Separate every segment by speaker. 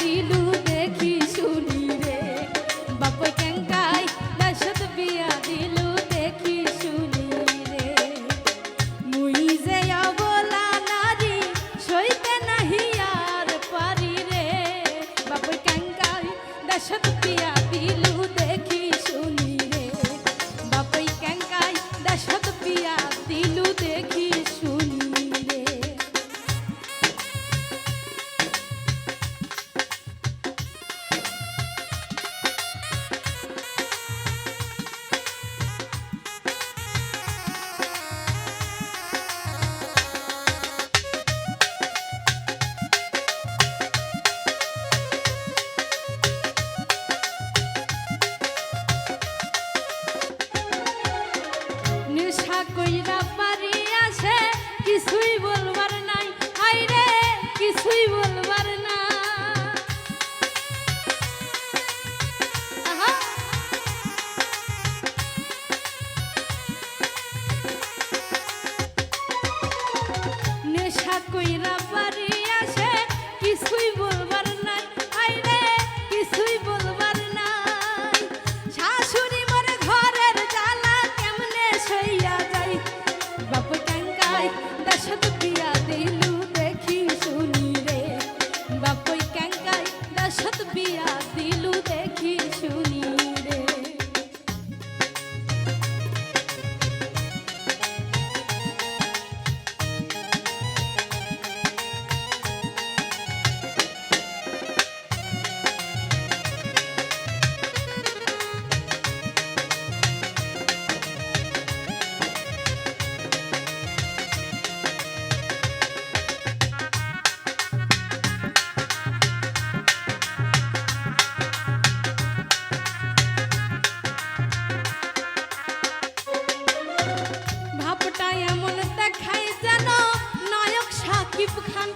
Speaker 1: দিলু কইরা বাড়ি আসে, কিছুই বলবার নাই। আইরে, কিছুই বলবার শাশুড়ি মোর ঘরের জ্বালা কেমনে সইয়া যাই বাপ দশত পিয়া দিলু দেখি শুনি রে। বাপ ক্যাঙ্কাই দশত পিয়া শিবখান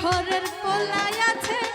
Speaker 1: ঘরের পোলায় আছে